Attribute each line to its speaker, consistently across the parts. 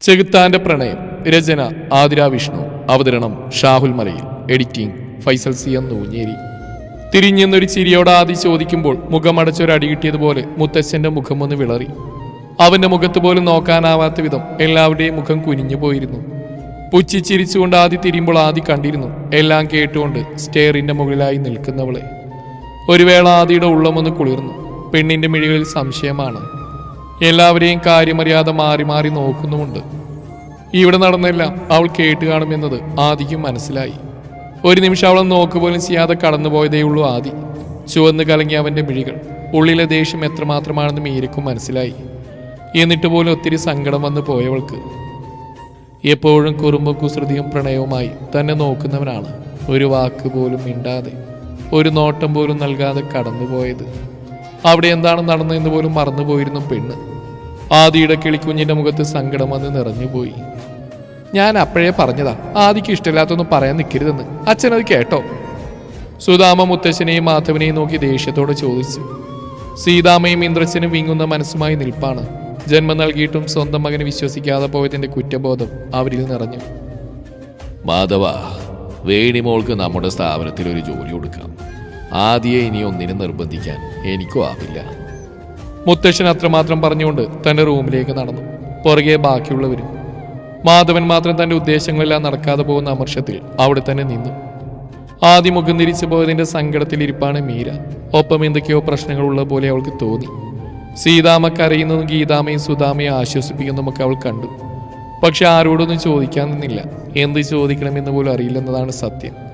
Speaker 1: ചെകുത്താന്റെ പ്രണയം രചന ആതിര വിഷ്ണു അവതരണം Shahul Malayil editing Faisal C M Noonjeri. തിരിഞ്ഞെന്നൊരു ചിരിയോട് ആദി ചോദിക്കുമ്പോൾ മുഖമടച്ചൊരടി കിട്ടിയതുപോലെ മുത്തശ്ശന്റെ മുഖം ഒന്ന് വിളറി. അവന്റെ മുഖത്ത് പോലും നോക്കാനാവാത്ത വിധം എല്ലാവരുടെയും മുഖം കുനിഞ്ഞു പോയിരുന്നു. പുച്ചി ചിരിച്ചുകൊണ്ട് ആദി തിരിയുമ്പോൾ ആദി കണ്ടിരുന്നു. എല്ലാം കേട്ടുകൊണ്ട് സ്റ്റെയറിന്റെ മുകളിലായി നിൽക്കുന്നവളെ. ഒരു വേള ആദിയുടെ ഉള്ളമൊന്ന് കുളിർന്നു. പെണ്ണിന്റെ മിഴികളിൽ സംശയമാണ്. എല്ലാവരെയും കാര്യമറിയാതെ മാറി മാറി നോക്കുന്നുമുണ്ട്. ഇവിടെ നടന്നെല്ലാം അവൾ കേട്ട് കാണുമെന്നത് ആദിക്കും മനസ്സിലായി. ഒരു നിമിഷം അവളെ നോക്കുപോലും ചെയ്യാതെ കടന്നുപോയതേയുള്ളൂ ആദി. ചുവന്ന് കലങ്ങി അവന്റെ മിഴികൾ ഉള്ളിലെ ദേഷ്യം എത്രമാത്രമാണെന്ന് മീരക്കും മനസ്സിലായി. എന്നിട്ട് പോലും ഒത്തിരി സങ്കടം വന്നു പോയവൾക്ക്. എപ്പോഴും കുറുമ്പും കുസൃതിയും പ്രണയവുമായി തന്നെ നോക്കുന്നവനാണ് ഒരു വാക്ക് പോലും മിണ്ടാതെ ഒരു നോട്ടം പോലും നൽകാതെ കടന്നുപോയത്. അവിടെ എന്താണ് നടന്നതെന്ന് പോലും മറന്നുപോയിരുന്നു പെണ്ണ്. ആദിയുടെ കിളിക്കുഞ്ഞിന്റെ മുഖത്ത് സങ്കടം വന്ന് നിറഞ്ഞുപോയി. ഞാൻ അപ്പോഴേ പറഞ്ഞതാ ആദിക്ക് ഇഷ്ടമില്ലാത്തൊന്നും പറയാൻ നിൽക്കരുതെന്ന്. അച്ഛനത് കേട്ടോ. സുധാമ മുത്തശ്ശനെയും മാധവനെയും നോക്കി ദേഷ്യത്തോടെ ചോദിച്ചു. സീതാമ്മയും ഇന്ദ്രച്ചനും വിങ്ങുന്ന മനസ്സുമായി നിൽപ്പാണ്. ജന്മം നൽകിയിട്ടും സ്വന്തം മകനെ വിശ്വസിക്കാതെ പോയതിന്റെ കുറ്റബോധം അവരിൽ നിറഞ്ഞു.
Speaker 2: മാധവ വേണിമോൾക്ക് നമ്മുടെ സ്ഥാപനത്തിൽ ഒരു ജോലി കൊടുക്കാം. ആദ്യം ഇനി ഒന്നിനും നിർബന്ധിക്കാൻ എനിക്കും ആവില്ല.
Speaker 1: മുത്തശ്ശൻ അത്രമാത്രം പറഞ്ഞുകൊണ്ട് തന്റെ റൂമിലേക്ക് നടന്നു. പുറകെ ബാക്കിയുള്ളവരും. മാധവൻ മാത്രം തന്റെ ഉദ്ദേശങ്ങളെല്ലാം നടക്കാതെ പോകുന്ന അമർഷത്തിൽ അവിടെ തന്നെ നിന്നു. ആദ്യം മുഖം തിരിച്ചു പോയതിന്റെ സങ്കടത്തിലിരിപ്പാണ് മീര. ഒപ്പം എന്തൊക്കെയോ പ്രശ്നങ്ങളുള്ള പോലെ അവൾക്ക് തോന്നി. സീതാമ്മ കരയുന്നതും ഗീതാമയും സുധാമയും ആശ്വസിപ്പിക്കുന്നതുമൊക്കെ അവൾ കണ്ടു. പക്ഷെ ആരോടൊന്നും ചോദിക്കാൻ നിന്നില്ല. എന്ത് ചോദിക്കണമെന്ന് പോലും അറിയില്ലെന്നതാണ് സത്യം.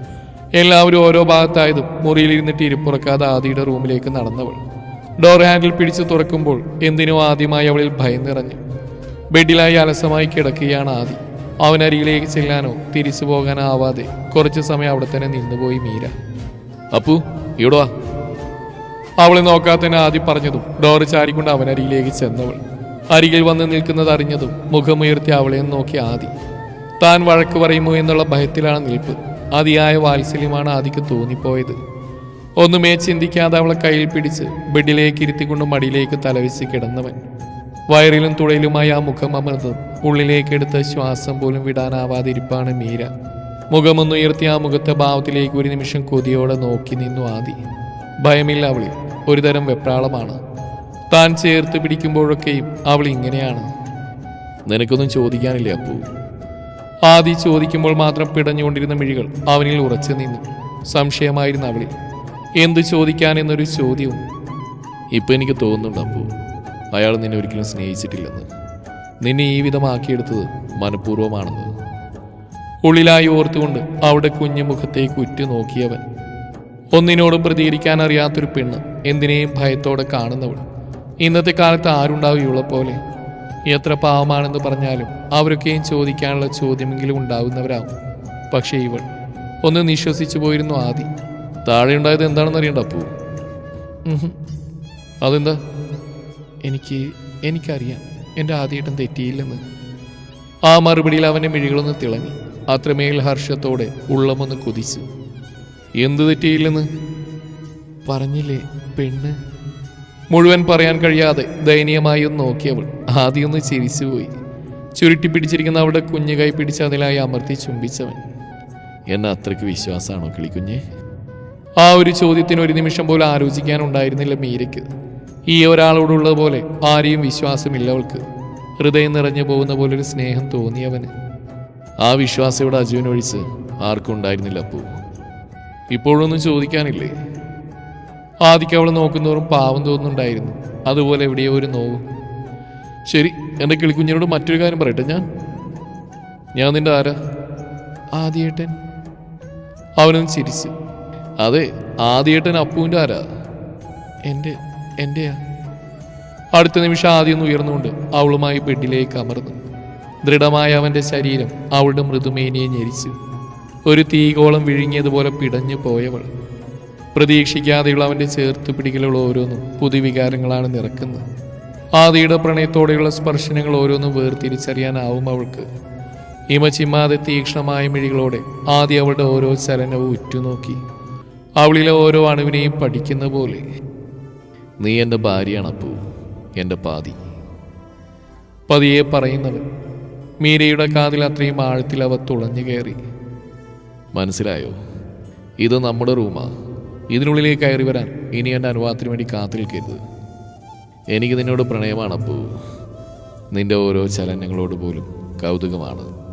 Speaker 1: എല്ലാവരും ഓരോ ഭാഗത്തായതും മുറിയിലിരുന്നിട്ട് ഇരിപ്പുറക്കാതെ ആദിയുടെ റൂമിലേക്ക് നടന്നവൾ. ഡോർ ഹാൻഡിൽ പിടിച്ച് തുറക്കുമ്പോൾ എന്തിനോ ആദ്യമായി അവളിൽ ഭയം നിറഞ്ഞു. ബെഡിലായി അലസമായി കിടക്കുകയാണ് ആദി. അവനരികിലേക്ക് ചെല്ലാനോ തിരിച്ചു പോകാനോ ആവാതെ കുറച്ചു സമയം അവിടെ തന്നെ നിന്നുപോയി മീര.
Speaker 2: അപ്പു ഇവിടെ വാ.
Speaker 1: അവളെ നോക്കാത്തന്നെ ആദി പറഞ്ഞതും ഡോർ ചാരിക്കൊണ്ട് അവനരികിലേക്ക് ചെന്നവൾ. അരികിൽ വന്ന് നിൽക്കുന്നത് അറിഞ്ഞതും മുഖമുയർത്തി അവളെ നോക്കി ആദി. താൻ വഴക്ക് പറയുമോ എന്നുള്ള ഭയത്തിലാണ് നിൽപ്പ്. അതിയായ വാത്സല്യമാണ് ആദിക്ക് തോന്നിപ്പോയത്. ഒന്നുമേ ചിന്തിക്കാതെ അവളെ കയ്യിൽ പിടിച്ച് ബെഡിലേക്ക് ഇരുത്തിക്കൊണ്ട് മടിയിലേക്ക് തലവെച്ച് കിടന്നവൻ. വയറിലും തുടയിലുമായി ആ മുഖം അമർന്നതും ഉള്ളിലേക്കെടുത്ത ശ്വാസം പോലും വിടാനാവാതെ ഇരിപ്പാണ് മീര. മുഖമൊന്നുയർത്തി ആ മുഖത്തെ ഭാവത്തിലേക്ക് ഒരു നിമിഷം കൊതിയോടെ നോക്കി നിന്നു ആദി. ഭയമില്ല അവളിൽ ഒരുതരം വെപ്രാളമാണ്. താൻ ചേർത്ത് പിടിക്കുമ്പോഴൊക്കെയും അവൾ ഇങ്ങനെയാണ്.
Speaker 2: നിനക്കൊന്നും ചോദിക്കാനില്ല അപ്പു?
Speaker 1: ആദി ചോദിക്കുമ്പോൾ മാത്രം പിടഞ്ഞുകൊണ്ടിരുന്ന മിഴികൾ അവനിൽ ഉറച്ചു നിന്നു. സംശയമായിരുന്നു അവളിൽ. എന്തു ചോദിക്കാൻ എന്നൊരു ചോദ്യവും.
Speaker 2: ഇപ്പം എനിക്ക് തോന്നുന്നുണ്ട് അപ്പു അയാൾ നിന്നെ ഒരിക്കലും സ്നേഹിച്ചിട്ടില്ലെന്ന്. നിന്നെ ഈ വിധമാക്കിയെടുത്തത് മനഃപൂർവമാണെന്ന്.
Speaker 1: ഉള്ളിലായി ഓർത്തുകൊണ്ട് അവിടെ കുഞ്ഞു മുഖത്തേക്ക് ഉറ്റുനോക്കിയവൻ ഒന്നിനോടും പ്രതികരിക്കാൻ അറിയാത്തൊരു പെണ്ണ് എന്തിനേയും ഭയത്തോടെ കാണുന്നവൾ. ഇന്നത്തെ കാലത്ത് ആരുണ്ടാവുകയുള്ള പോലെ എത്ര പാവമാണെന്ന് പറഞ്ഞാലും അവരൊക്കെയും ചോദിക്കാനുള്ള ചോദ്യമെങ്കിലും ഉണ്ടാവുന്നവരാവും പക്ഷേ ഇവൾ ഒന്ന് നിശ്വസിച്ചു പോയിരുന്നു ആദി.
Speaker 2: താഴെ ഉണ്ടായത് എന്താണെന്ന് അറിയണ്ട അപ്പു.
Speaker 1: അതെന്താ? എനിക്ക് എനിക്കറിയാം. എന്റെ ആദ്യമായിട്ടും തെറ്റിയില്ലെന്ന്. ആ മറുപടിയിൽ അവന്റെ മിഴികളൊന്ന് തിളങ്ങി. അത്രമേൽ ഹർഷത്തോടെ ഉള്ളമൊന്ന് കുതിച്ചു. എന്ത് തെറ്റിയില്ലെന്ന്? പറഞ്ഞില്ലേ പെണ്ണ്? മുഴുവൻ പറയാൻ കഴിയാതെ ദയനീയമായി ഒന്ന് നോക്കിയവൾ. ആദ്യം ഒന്ന് ചിരിച്ചുപോയി ചുരുട്ടി പിടിച്ചിരിക്കുന്ന അവിടെ കുഞ്ഞു കൈ പിടിച്ച് അതിലായി അമർത്തി ചുംബിച്ചവൻ.
Speaker 2: എന്നെ അത്രയ്ക്ക് വിശ്വാസമാണോ കിളിക്കുഞ്ഞ്?
Speaker 1: ആ ഒരു ചോദ്യത്തിന് ഒരു നിമിഷം പോലും ആലോചിക്കാനുണ്ടായിരുന്നില്ല മീരയ്ക്ക്. ഈ ഒരാളോടുള്ളത് പോലെ ആരെയും വിശ്വാസമില്ല അവൾക്ക്. ഹൃദയം നിറഞ്ഞു പോകുന്ന പോലെ ഒരു സ്നേഹം തോന്നിയവന്
Speaker 2: ആ വിശ്വാസം ഇവിടെ അജുവിനൊഴിച്ച് ആർക്കും ഉണ്ടായിരുന്നില്ല അപ്പോ.
Speaker 1: ഇപ്പോഴൊന്നും ചോദിക്കാനില്ലേ? ആദിക്ക് അവൾ നോക്കുന്നവരും പാവം തോന്നുന്നുണ്ടായിരുന്നു. അതുപോലെ എവിടെയോ ഒരു നോവും. ശരി എന്റെ കിളിക്കുഞ്ഞിനോട് മറ്റൊരു കാര്യം പറയട്ടെ ഞാൻ ഞാൻ നിന്റെ ആരാ? ആദിയേട്ടൻ. അവനൊന്ന് ചിരിച്ച്. അതെ ആദിയേട്ടൻ അപ്പുവിന്റെ ആരാ? എന്റെ എന്റെയാ അടുത്ത നിമിഷം ആദ്യം ഉയർന്നുകൊണ്ട് അവളുമായി ബെഡിലേക്ക് അമർന്നു. ദൃഢമായ അവന്റെ ശരീരം അവളുടെ മൃദുമേനിയെ ഞെരിച്ചു. ഒരു തീകോളം വിഴുങ്ങിയതുപോലെ പിടഞ്ഞു പോയവൾ. പ്രതീക്ഷിക്കാതെയുള്ള അവന്റെ ചേർത്ത് പിടികളുള്ള ഓരോന്നും പുതുവികാരങ്ങളാണ് നിറക്കുന്നത്. ആദിയുടെ പ്രണയത്തോടെയുള്ള സ്പർശനങ്ങൾ ഓരോന്നും വേർതിരിച്ചറിയാനാവും അവൾക്ക്. ഇമ ചിമ്മാതെ തീക്ഷ്ണമായ മിഴികളോടെ ആദ്യ അവളുടെ ഓരോ ചലനവും ഉറ്റുനോക്കി. അവളിലെ ഓരോ അണുവിനെയും പഠിക്കുന്ന പോലെ.
Speaker 2: നീ എന്റെ ഭാര്യയാണ് അപ്പു. എന്റെ പാതി.
Speaker 1: പതിയെ പറയുന്നവൻ മീരയുടെ കാതിൽ അത്രയും ആഴത്തിൽ അവ തുളഞ്ഞു കയറി.
Speaker 2: മനസ്സിലായോ? ഇത് നമ്മുടെ റൂമാ. ഇതിനുള്ളിലേക്ക് കയറി വരാൻ ഇനി എന്റെ അനുവാദത്തിന് വേണ്ടി കാത്തു നിൽക്കരുത് എനിക്ക് നിന്നോട് പ്രണയമാണ് അപ്പൂ. നിന്റെ ഓരോ ചലനങ്ങളോട് പോലും കൗതുകമാണ്.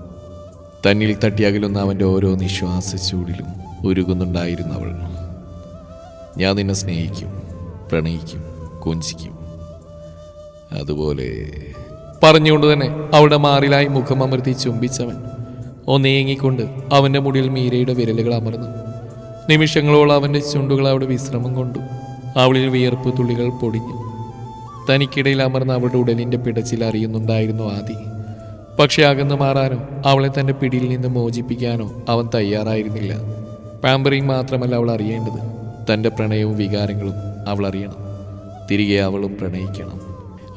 Speaker 2: തന്നിൽ തട്ടിയകലുന്ന അവന്റെ ഓരോ നിശ്വാസ ചൂടിലും ഉരുകുന്നുണ്ടായിരുന്നു അവൾ. ഞാൻ നിന്നെ സ്നേഹിക്കും പ്രണയിക്കും കൊഞ്ചിക്കും. അതുപോലെ
Speaker 1: പറഞ്ഞുകൊണ്ട് തന്നെ അവളുടെ മാറിലായി മുഖം അമർത്തി ചുംബിച്ചവൻ ഒന്നേങ്ങിക്കൊണ്ട് അവന്റെ മുടിയിൽ മീരയുടെ വിരലുകൾ അമർന്നു. നിമിഷങ്ങളോളം അവന്റെ ചുണ്ടുകൾ അവിടെ വിശ്രമം കൊണ്ടു. അവളിൽ വിയർപ്പ് തുള്ളികൾ പൊടിഞ്ഞു. തനിക്കിടയിൽ അമർന്ന അവളുടെ ഉടലിന്റെ പിടച്ചിൽ അറിയുന്നുണ്ടായിരുന്നു ആദി. പക്ഷെ അകന്നു മാറാനോ അവളെ തന്റെ പിടിയിൽ നിന്ന് മോചിപ്പിക്കാനോ അവൻ തയ്യാറായിരുന്നില്ല. പാമ്പറിങ് മാത്രമല്ല അവൾ അറിയേണ്ടത് തന്റെ പ്രണയവും വികാരങ്ങളും അവൾ അറിയണം. തിരികെ അവളും പ്രണയിക്കണം.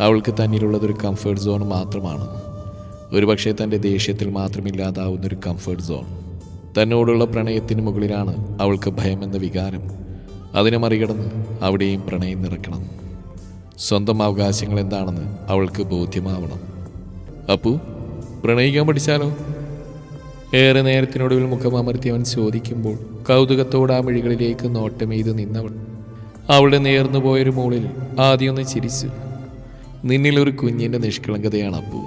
Speaker 1: അവൾക്ക് തന്നിലുള്ളതൊരു കംഫേർട്ട് സോൺ മാത്രമാണ്. ഒരുപക്ഷെ തന്റെ ദേഷ്യത്തിൽ മാത്രമില്ലാതാവുന്ന ഒരു കംഫർട്ട് സോൺ തന്നോടുള്ള പ്രണയത്തിന് മുകളിലാണ് അവൾക്ക് ഭയമെന്ന വികാരം. അതിനെ മറികടന്ന് അവിടെയും പ്രണയം നിറക്കണം സ്വന്തം അവകാശങ്ങൾ എന്താണെന്ന് അവൾക്ക് ബോധ്യമാവണം. അപ്പു പ്രണയിക്കാൻ പഠിച്ചാലോ? ഏറെ നേരത്തിനൊടുവിൽ മുഖമമർത്തി അവൻ ചോദിക്കുമ്പോൾ കൗതുകത്തോടെ ആ മിഴികളിലേക്ക് നോട്ടമെയ്ത് നിന്നവൾ. അവളുടെ നേർന്നു പോയൊരു മുകളിൽ ആദ്യമൊന്ന് ചിരിച്ചു. നിന്നിലൊരു കുഞ്ഞിന്റെ നിഷ്കളങ്കതയാണ് അപ്പു.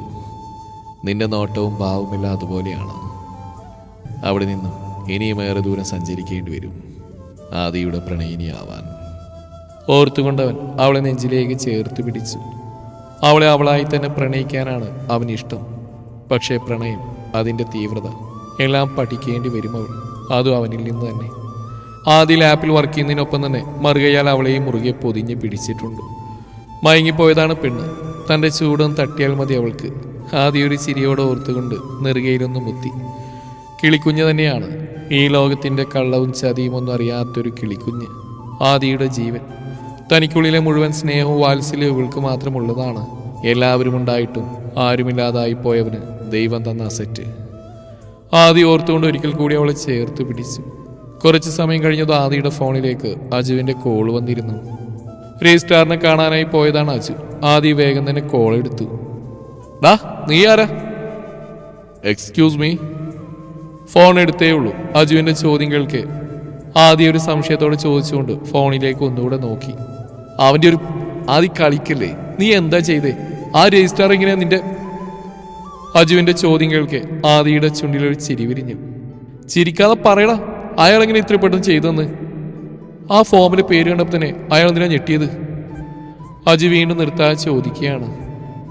Speaker 1: നിന്റെ നോട്ടവും ഭാവവുമെല്ലാം അതുപോലെയാണ്. അവിടെ നിന്നും ഇനിയും ഏറെ ദൂരം സഞ്ചരിക്കേണ്ടി വരും. ആദിയുടെ പ്രണയിനിയാവാൻ. ഓർത്തുകൊണ്ടവൻ അവളെ നെഞ്ചിലേക്ക് ചേർത്ത് പിടിച്ചു. അവളെ അവളായി തന്നെ പ്രണയിക്കാനാണ് അവനിഷ്ടം പക്ഷേ പ്രണയം അതിന്റെ തീവ്രത. എല്ലാം പഠിക്കേണ്ടി വരും അവൾ. അതും അവനിൽ നിന്ന് തന്നെ. ആദ്യ ലാപ്പിൽ വർക്ക് ചെയ്യുന്നതിനൊപ്പം തന്നെ മറുകയാൽ അവളെയും മുറുകെ പൊതിഞ്ഞ് പിടിച്ചിട്ടുണ്ട്. മയങ്ങിപ്പോയതാണ് പെണ്ണ്. തന്റെ ചൂടും തട്ടിയാൽ മതി അവൾക്ക്. ആദ്യ ഒരു ചിരിയോടെ ഓർത്തുകൊണ്ട് നെറുകയിലൊന്ന് മുത്തി. കിളിക്കുഞ്ഞ് തന്നെയാണ്. ഈ ലോകത്തിന്റെ കള്ളവും ചതിയുമൊന്നും അറിയാത്തൊരു കിളിക്കുഞ്ഞ്. ആദിയുടെ ജീവൻ. തനിക്കുള്ളിലെ മുഴുവൻ സ്നേഹവും വാത്സല്യവും ഇവൾക്ക് മാത്രമുള്ളതാണ്. എല്ലാവരും ഉണ്ടായിട്ടും ആരുമില്ലാതായി പോയവന് ദൈവം തന്ന അസറ്റ്. ആദി ഓർത്തുകൊണ്ട് ഒരിക്കൽ കൂടി അവളെ ചേർത്ത് പിടിച്ചു. കുറച്ച് സമയം കഴിഞ്ഞത് ആദിയുടെ ഫോണിലേക്ക് അജുവിന്റെ കോൾ വന്നിരുന്നു. രജിസ്ട്രാറിനെ കാണാനായി പോയതാണ് അജു. ആദി വേഗം തന്നെ കോൾ എടുത്തു. ഡാ നീ ആരാ? എക്സ്ക്യൂസ് മീ ഫോൺ എടുത്തേ ഉള്ളൂ. അജുവിന്റെ ചോദ്യം കേൾക്കെ. ആദ്യം ഒരു സംശയത്തോടെ ചോദിച്ചുകൊണ്ട് ഫോണിലേക്ക് ഒന്നുകൂടെ നോക്കി. അവന്റെ ഒരു ആദ്യ കളിക്കല്ലേ? നീ എന്താ ചെയ്തേ? ആ രജിസ്ട്രാർ ഇങ്ങനെ നിന്റെ അജുവിന്റെ ചോദ്യം കേൾക്കെ ആദിയുടെ ചുണ്ടിലൊരു ചിരി വിരിഞ്ഞു. ചിരിക്കാതെ പറയടാ അയാൾ എങ്ങനെ ഇത്ര പെട്ടെന്ന് ചെയ്തെന്ന്? ആ ഫോമിലെ പേര് കണ്ടപ്പോൾ തന്നെ അയാൾ എന്തിനാ ഞെട്ടിയത്? അജു വീണ്ടും നിർത്താതെ ചോദിക്കുകയാണ്.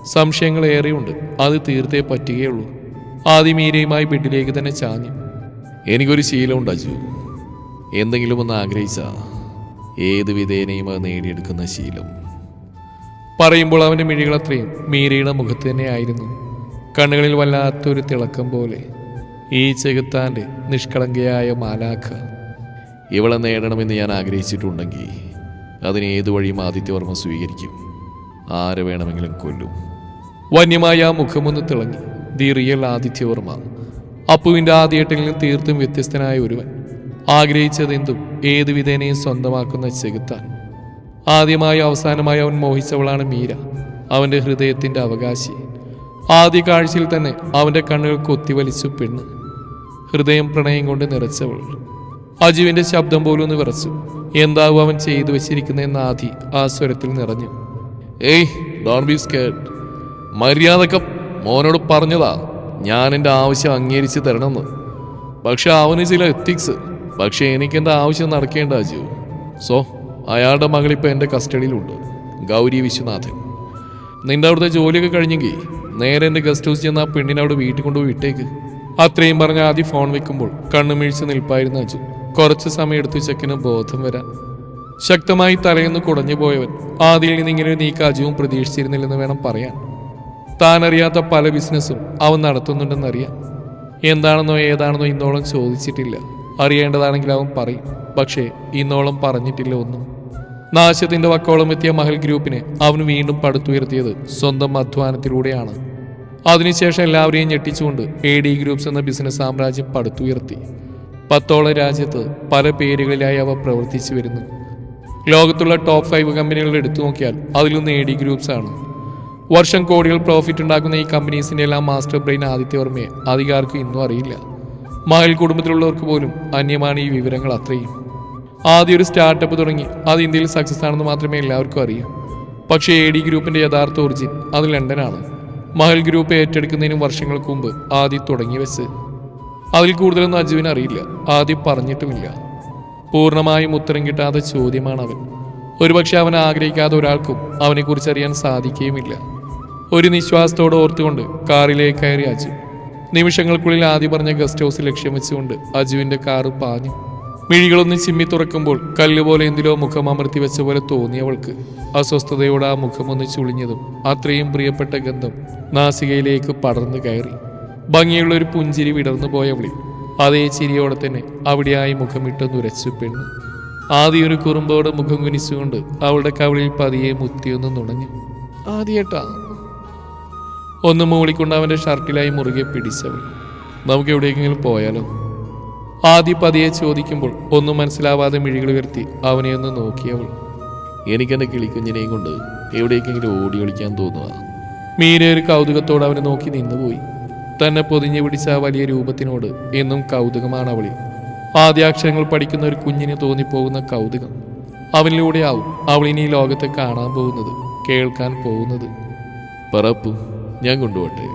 Speaker 1: സംശയങ്ങൾ ഏറെയുണ്ട്. അത് തീർത്തേ പറ്റുകയുള്ളൂ. ആദ്യം മീരയുമായി ബെഡിലേക്ക് തന്നെ ചാഞ്ഞു.
Speaker 2: എനിക്കൊരു ശീലമുണ്ട് അജു. എന്തെങ്കിലും ഒന്ന് ആഗ്രഹിച്ച. ഏത് വിധേനയും അത് നേടിയെടുക്കുന്ന ശീലം.
Speaker 1: പറയുമ്പോൾ അവന്റെ മിഴികൾ അത്രയും മീരയുടെ മുഖത്ത് തന്നെയായിരുന്നു കണ്ണുകളിൽ വല്ലാത്തൊരു തിളക്കം പോലെ. ഈ ചെകുത്താന്റെ നിഷ്കളങ്കയായ മാലാഖ.
Speaker 2: ഇവളെ നേടണമെന്ന് ഞാൻ ആഗ്രഹിച്ചിട്ടുണ്ടെങ്കിൽ അതിന് ഏതു വഴിയും ആദിത്യവർമ്മ സ്വീകരിക്കും. ആരെ വേണമെങ്കിലും കൊല്ലും.
Speaker 1: വന്യമായ ആ മുഖമൊന്ന് തിളങ്ങി. The real Adithyavarma. അപ്പുവിന്റെ ആദ്യേട്ടിൽ നിന്ന് തീർത്തും വ്യത്യസ്തനായ ഒരുവൻ. ആഗ്രഹിച്ചതെന്തും ഏതു വിധേനയും സ്വന്തമാക്കുന്ന ചെകുത്താൻ. ആദ്യമായി അവസാനമായി അവൻ മോഹിച്ചവളാണ് മീര. അവന്റെ ഹൃദയത്തിന്റെ അവകാശി. ആദ്യ കാഴ്ചയിൽ തന്നെ അവന്റെ കണ്ണുകൾ കൊത്തിവലിച്ചു പെണ്ണ്. ഹൃദയം പ്രണയം കൊണ്ട് നിറച്ചവൾ. അജുവിന്റെ ശബ്ദം പോലും ഒന്ന് വിറച്ചു. എന്താവും അവൻ ചെയ്തു വെച്ചിരിക്കുന്നതെന്ന് ആദി ആ സ്വരത്തിൽ നിറഞ്ഞു.
Speaker 2: ഏയ് ഡോൺ ബി സ്കേർഡ് മര്യാദക്ക മോനോട് പറഞ്ഞതാ. ഞാൻ എന്റെ ആവശ്യം അംഗീകരിച്ച് തരണമെന്ന്. പക്ഷെ അവന് ചില എത്തിക്സ് പക്ഷെ എനിക്ക് എന്റെ ആവശ്യം നടക്കേണ്ട അജു സോ അയാളുടെ മകളിപ്പോൾ എന്റെ കസ്റ്റഡിയിലുണ്ട്. ഗൗരി വിശ്വനാഥൻ.
Speaker 1: നിന്റെ അവിടുത്തെ ജോലിയൊക്കെ കഴിഞ്ഞെങ്കിൽ നേരെ എന്റെ ഗസ്റ്റ് ഹൗസ് ചെന്ന് ആ പെണ്ണിനെ അവിടെ വീട്ടിൽ കൊണ്ടുപോയി ഇട്ടേക്ക്. അത്രയും പറഞ്ഞ് ആദ്യം ഫോൺ വെക്കുമ്പോൾ കണ്ണുമിഴിച്ച് നിൽപ്പായിരുന്നു അജു. കുറച്ച് സമയം എടുത്തു ചെക്കിന് ബോധം വരാൻ. ശക്തമായി തലയെന്ന് കുടഞ്ഞു പോയവൻ ആദ്യയിൽ നിന്ന് ഇങ്ങനെ ഒരു നീക്കം അജുവും പ്രതീക്ഷിച്ചിരുന്നില്ലെന്ന് വേണം പറയാൻ. താനറിയാത്ത പല ബിസിനസ്സും അവൻ നടത്തുന്നുണ്ടെന്നറിയാം എന്താണെന്നോ ഏതാണെന്നോ ഇന്നോളം ചോദിച്ചിട്ടില്ല. അറിയേണ്ടതാണെങ്കിൽ അവൻ പറയും പക്ഷേ ഇന്നോളം പറഞ്ഞിട്ടില്ല ഒന്നും. നാശത്തിന്റെ വക്കോളം എത്തിയ മഹൽ ഗ്രൂപ്പിനെ അവൻ വീണ്ടും പടുത്തുയർത്തിയത് സ്വന്തം അധ്വാനത്തിലൂടെയാണ്. അതിനുശേഷം എല്ലാവരെയും ഞെട്ടിച്ചുകൊണ്ട് എ ഡി ഗ്രൂപ്പ്സ് എന്ന ബിസിനസ് സാമ്രാജ്യം പടുത്തുയർത്തി. പത്തോളം രാജ്യത്ത് പല പേരുകളിലായി അവ പ്രവർത്തിച്ചു വരുന്നു. ലോകത്തുള്ള ടോപ്പ് ഫൈവ് കമ്പനികൾ എടുത്തു നോക്കിയാൽ അതിലൊന്ന് എ ഡി ഗ്രൂപ്പ്സ് ആണ്. വർഷം കോടികൾ പ്രോഫിറ്റ് ഉണ്ടാക്കുന്ന ഈ കമ്പനീസിന്റെ എല്ലാം മാസ്റ്റർ ബ്രെയിൻ ആദിത്യവർമ്മയെ അധികാർക്ക് ഇന്നും അറിയില്ല. മഹൽ കുടുംബത്തിലുള്ളവർക്ക് പോലും അന്യമാണ് ഈ വിവരങ്ങൾ അത്രയും. ആദ്യം ഒരു സ്റ്റാർട്ടപ്പ് തുടങ്ങി. അത് ഇന്ത്യയിൽ സക്സസ് ആണെന്ന് മാത്രമേ എല്ലാവർക്കും അറിയൂ. പക്ഷേ എ ഡി ഗ്രൂപ്പിന്റെ യഥാർത്ഥ ഒറിജിൻ അത് ലണ്ടനാണ്. മഹൽ ഗ്രൂപ്പ് ഏറ്റെടുക്കുന്നതിനും വർഷങ്ങൾക്ക് മുമ്പ് ആദ്യം തുടങ്ങി വെച്ച്. അതിൽ കൂടുതലൊന്നും അജുവിന് അറിയില്ല. ആദ്യം പറഞ്ഞിട്ടുമില്ല. പൂർണമായും ഉത്തരം കിട്ടാത്ത ചോദ്യമാണ് അവൻ. ഒരുപക്ഷെ അവൻ ആഗ്രഹിക്കാത്ത ഒരാൾക്കും അവനെക്കുറിച്ച് അറിയാൻ സാധിക്കുകയുമില്ല. ഒരു നിശ്വാസത്തോടെ ഓർത്തുകൊണ്ട് കാറിലേക്ക് കയറി അജു. നിമിഷങ്ങൾക്കുള്ളിൽ ആദ്യം പറഞ്ഞ ഗസ്റ്റ് ഹൗസ് ലക്ഷ്യം വെച്ചുകൊണ്ട് അജുവിന്റെ കാറ് പാഞ്ഞു. മിഴികളൊന്ന് ചിമ്മി തുറക്കുമ്പോൾ കല്ലുപോലെ എന്തിലോ മുഖം അമർത്തി വെച്ച പോലെ തോന്നിയവൾക്ക് അസ്വസ്ഥതയോടെ ആ മുഖമൊന്ന് ചുളിഞ്ഞതും അത്രയും പ്രിയപ്പെട്ട ഗന്ധം നാസികയിലേക്ക് പടർന്നു കയറി. ഭംഗിയുള്ള ഒരു പുഞ്ചിരി വിടർന്നു പോയവളി അതേ ചിരിയോടെ തന്നെ അവിടെയായി മുഖമിട്ട് നുരച്ചു പെണ്ണ്. ആദ്യ ഒരു കുറുമ്പോടെ മുഖം കുനിച്ചുകൊണ്ട് അവളുടെ കവിളിൽ പതിയെ മുത്തിയൊന്ന് നുണഞ്ഞു. ആദ്യേട്ടാ ഒന്ന് മൂളിക്കൊണ്ട് അവന്റെ ഷർട്ടിലായി മുറുകെ പിടിച്ചവൾ. നമുക്ക് എവിടെയെങ്കിലും പോയാലോ? ആദ്യ പതിയെ ചോദിക്കുമ്പോൾ ഒന്നും മനസ്സിലാവാതെ മിഴികൾ വരുത്തി അവനെ ഒന്ന് നോക്കിയവൾ.
Speaker 2: എനിക്കെന്റെ കിളിക്കുഞ്ഞിനെയും കൊണ്ട് എവിടേക്കെങ്കിലും ഓടി കളിക്കാൻ തോന്നുക.
Speaker 1: മീര ഒരു കൗതുകത്തോട് അവനെ നോക്കി നിന്നുപോയി. തന്നെ പൊതിഞ്ഞു പിടിച്ച ആ വലിയ രൂപത്തിനോട് എന്നും കൗതുകമാണ് അവളിൽ. ആദ്യാക്ഷരങ്ങൾ പഠിക്കുന്ന ഒരു കുഞ്ഞിന് തോന്നിപ്പോകുന്ന കൗതുകം. അവനിലൂടെയാവും അവളിനി ലോകത്തെ കാണാൻ പോകുന്നത് കേൾക്കാൻ പോകുന്നത്.
Speaker 2: പറപ്പു ഞാൻ കൊണ്ടുപോട്ടെ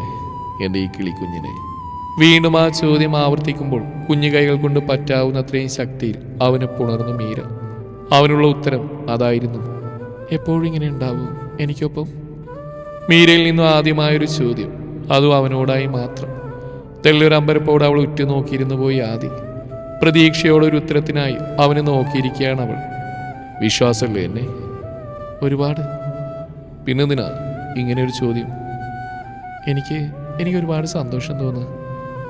Speaker 2: എന്റെ ഈ കിളിക്കുഞ്ഞിനെ
Speaker 1: വീണ്ടും ആ ചോദ്യം ആവർത്തിക്കുമ്പോൾ കുഞ്ഞു കൈകൾ കൊണ്ട് പറ്റാവുന്നത്രയും ശക്തിയിൽ അവന് പുണർന്നു മീര. അവനുള്ള ഉത്തരം അതായിരുന്നു എപ്പോഴും ഇങ്ങനെ ഉണ്ടാവും? എനിക്കൊപ്പം? മീരയിൽ നിന്നും ആദ്യമായൊരു ചോദ്യം അതും അവനോടായി മാത്രം? തെല്ലൊരമ്പരപ്പോട് അവൾ ഉറ്റുനോക്കിയിരുന്നു പോയി ആദി. പ്രതീക്ഷയോടെ ഒരു ഉത്തരത്തിനായി അവനെ നോക്കിയിരിക്കുകയാണ് അവൾ.
Speaker 2: വിശ്വാസമല്ലേ എന്നെ?
Speaker 1: ഒരുപാട്.
Speaker 2: പിന്നെന്തിനാ? ഇങ്ങനെ ഒരു ചോദ്യം.
Speaker 1: എനിക്ക് എനിക്ക് ഒരുപാട് സന്തോഷം തോന്നുക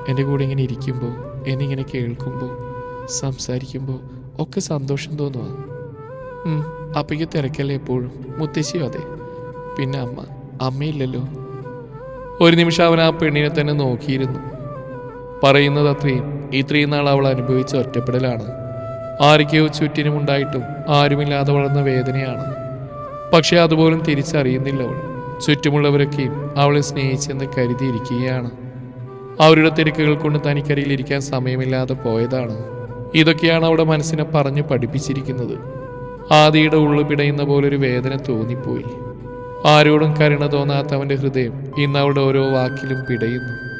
Speaker 1: എന്റെ കൂടെ ഇങ്ങനെ ഇരിക്കുമ്പോൾ എന്നിങ്ങനെ കേൾക്കുമ്പോൾ സംസാരിക്കുമ്പോൾ ഒക്കെ സന്തോഷം തോന്നുക അപ്പയ്ക്ക് തിരക്കല്ലേ എപ്പോഴും? മുത്തശ്ശിയോ അതെ. പിന്നെ അമ്മ അമ്മയില്ലല്ലോ. ഒരു നിമിഷം അവൻ ആ പെണ്ണിനെ തന്നെ നോക്കിയിരുന്നു. പറയുന്നത് അത്രയും ഇത്രയും നാൾ അവൾ അനുഭവിച്ച ഒറ്റപ്പെടലാണ്. ആരൊക്കെയോ ചുറ്റിനും ഉണ്ടായിട്ടും ആരുമില്ലാതെ വളർന്ന വേദനയാണ്. പക്ഷേ അതുപോലും തിരിച്ചറിയുന്നില്ല അവൾ. ചുറ്റുമുള്ളവരൊക്കെയും അവളെ സ്നേഹിച്ചെന്ന് കരുതിയിരിക്കുകയാണ്. അവരുടെ തിരക്കുകൾ കൊണ്ട് തനിക്കരിയിൽ ഇരിക്കാൻ സമയമില്ലാതെ പോയതാണ്. ഇതൊക്കെയാണ് അവിടെ മനസ്സിനെ പറഞ്ഞു പഠിപ്പിച്ചിരിക്കുന്നത്. ആദിയുടെ ഉള്ളു പിടയുന്ന പോലൊരു വേദന തോന്നിപ്പോയി. ആരോടും കരുണ തോന്നാത്ത അവന്റെ ഹൃദയം ഇന്ന് അവളുടെ ഓരോ വാക്കിലും പിടയുന്നു.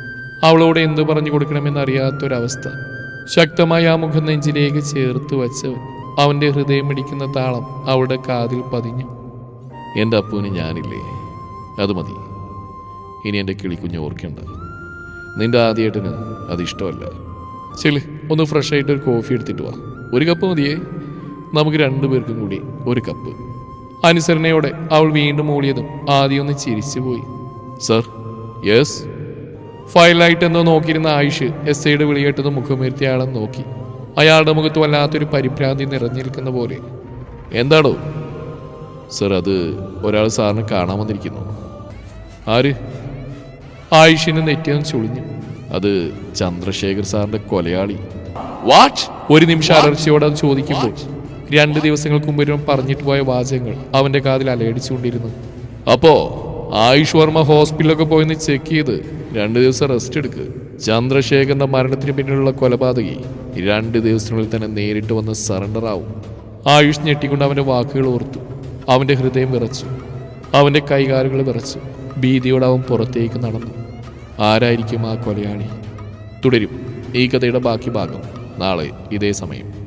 Speaker 1: അവളോട് എന്തു പറഞ്ഞു കൊടുക്കണമെന്നറിയാത്തൊരവസ്ഥ. ശക്തമായി ആ മുഖം നെഞ്ചിലേക്ക് ചേർത്ത് വച്ചവൻ അവന്റെ ഹൃദയം ഇടിക്കുന്ന താളം അവളുടെ കാതിൽ പതിഞ്ഞു.
Speaker 2: എന്റെ അപ്പൂന് ഞാനില്ലേ? അത് മതി ഇനി എന്റെ കിളിക്കുഞ്ഞ് ഓർക്കേണ്ട. നിന്റെ ആദ്യേട്ടന് അതിഷ്ടമല്ല.
Speaker 1: ചെൽ ഒന്ന് ഫ്രഷ് ആയിട്ട് ഒരു കോഫി എടുത്തിട്ട് വാ. ഒരു കപ്പ് മതിയേ? നമുക്ക് രണ്ടു പേർക്കും കൂടി ഒരു കപ്പ് അനുസരണയോടെ അവൾ വീണ്ടും ഓടിയതും ആദ്യം ചിരിച്ചു പോയി.
Speaker 2: സർ യെസ്
Speaker 1: ഫയലായിട്ട് എന്തോ നോക്കിയിരുന്ന ആയുഷ് എസ് ഐയുടെ വിളിയേട്ടത് മുഖമുയർത്തിയ ആളെ നോക്കി. അയാളുടെ മുഖത്ത് വല്ലാത്തൊരു പരിഭ്രാന്തി നിറഞ്ഞു നിൽക്കുന്ന പോലെ.
Speaker 2: എന്താണോ സർ അത് ഒരാൾ സാറിനെ കാണാൻ വന്നിരിക്കുന്നു.
Speaker 1: ആര്? ആയിഷിന് നെറ്റിയൊന്ന് ചൊളിഞ്ഞു.
Speaker 2: അത് ചന്ദ്രശേഖർ സാറിന്റെ കൊലയാളി.
Speaker 1: വാട്ട് ഒരു നിമിഷം അലർച്ചയോടെ അത് ചോദിക്കുമ്പോൾ രണ്ട് ദിവസങ്ങൾക്ക് മുമ്പ് പറഞ്ഞിട്ട് പോയ വാചകങ്ങൾ അവന്റെ കാതിൽ അലയടിച്ചുകൊണ്ടിരുന്നു.
Speaker 2: അപ്പോ ആയുഷ് വർമ്മ ഹോസ്പിറ്റലൊക്കെ പോയിന്ന് ചെക്ക് ചെയ്ത് രണ്ട് ദിവസം റെസ്റ്റ് എടുക്ക്. ചന്ദ്രശേഖരന്റെ മരണത്തിന് പിന്നിലുള്ള കൊലപാതകി രണ്ട് ദിവസത്തിനുള്ളിൽ തന്നെ നേരിട്ട് വന്ന് സറണ്ടർ ആവും.
Speaker 1: ആയുഷ് ഞെട്ടിക്കൊണ്ട് അവന്റെ വാക്കുകൾ ഓർത്തു. അവന്റെ ഹൃദയം വിറച്ചു. അവന്റെ കൈകാലുകൾ വിറച്ചു. ഭീതിയോടെ അവൻ പുറത്തേക്ക് നടന്നു. ആരായിരിക്കും ആ കൊലയാളി?
Speaker 2: തുടരും. ഈ കഥയുടെ ബാക്കി ഭാഗം നാളെ ഇതേ സമയം.